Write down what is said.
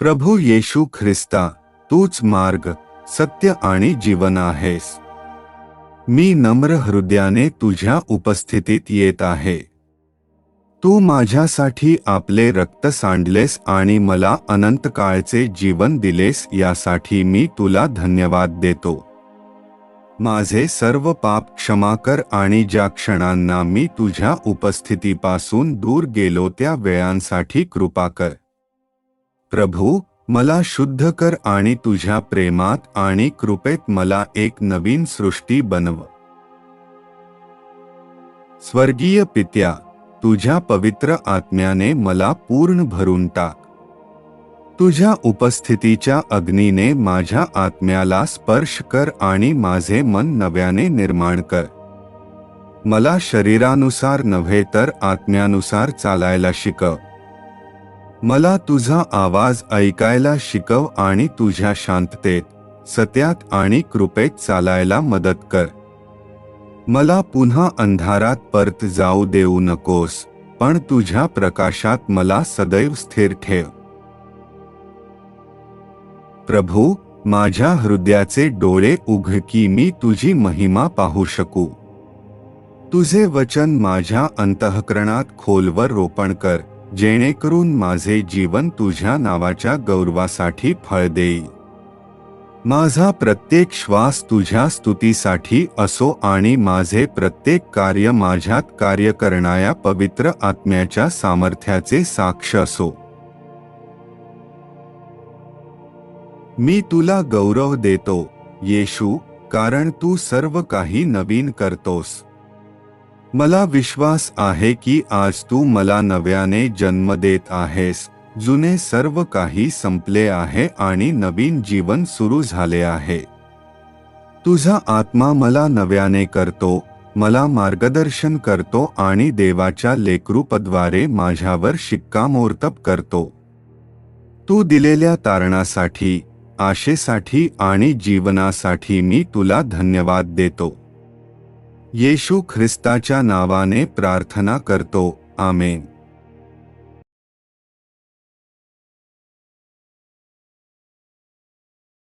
प्रभू येशू ख्रिस्ता तूच मार्ग सत्य आणि जीवन आहेस. मी नम्र हृदयाने तुझ्या उपस्थितीत येत आहे. तू माझ्यासाठी आपले रक्त सांडलेस आणि मला अनंत काळचे जीवन दिलेस यासाठी मी तुला धन्यवाद देतो. माझे सर्व पाप क्षमा कर आणि ज्या क्षणांना मी तुझ्या उपस्थितीपासून दूर गेलो त्या वेळांसाठी कृपा कर. प्रभू मला शुद्ध कर आणि तुझ्या प्रेमात आणि कृपेत मला एक नवीन सृष्टी बनव. स्वर्गीय पित्या तुझ्या पवित्र आत्म्याने मला पूर्ण भरून टाक. तुझ्या उपस्थितीच्या अग्नीने माझ्या आत्म्याला स्पर्श कर आणि माझे मन नव्याने निर्माण कर. मला शरीरानुसार नव्हे तर आत्म्यानुसार चालायला शिकव. मला तुझा आवाज ऐकायला शिकव आणि तुझ्या शांततेत सत्यात आणि कृपेत चालायला मदत कर. मला पुन्हा अंधारात परत जाऊ देऊ नकोस पण तुझ्या प्रकाशात मला सदैव स्थिर ठेव. प्रभू माझ्या हृदयाचे डोळे उघड की मी तुझी महिमा पाहू शकू. तुझे वचन माझ्या अंतःकरणात खोलवर रोपण कर. जेणेकरून माझे जीवन तुझ्या नावाच्या गौरवासाठी फळ देईल. माझा प्रत्येक श्वास तुझ्या स्तुतीसाठी असो आणि माझे प्रत्येक कार्य माझ्यात कार्य करणाऱ्या पवित्र आत्म्याच्या सामर्थ्याचे साक्ष असो. मी तुला गौरव देतो येशू कारण तू सर्व काही नवीन करतोस. मला विश्वास आहे की आज तू मला नव्याने जन्म देत आहेस. जुने सर्व काही संपले आहे आणि नवीन जीवन सुरू झाले आहे. तुझा आत्मा मला नव्याने करतो मला मार्गदर्शन करतो आणि देवाच्या लेकरूपद्वारे माझ्यावर शिक्कामोर्तब करतो. तू दिलेल्या तारणासाठी आशेसाठी आणि जीवनासाठी मी तुला धन्यवाद देतो. येशू ख्रिस्ताच्या नावाने प्रार्थना करतो. आमेन.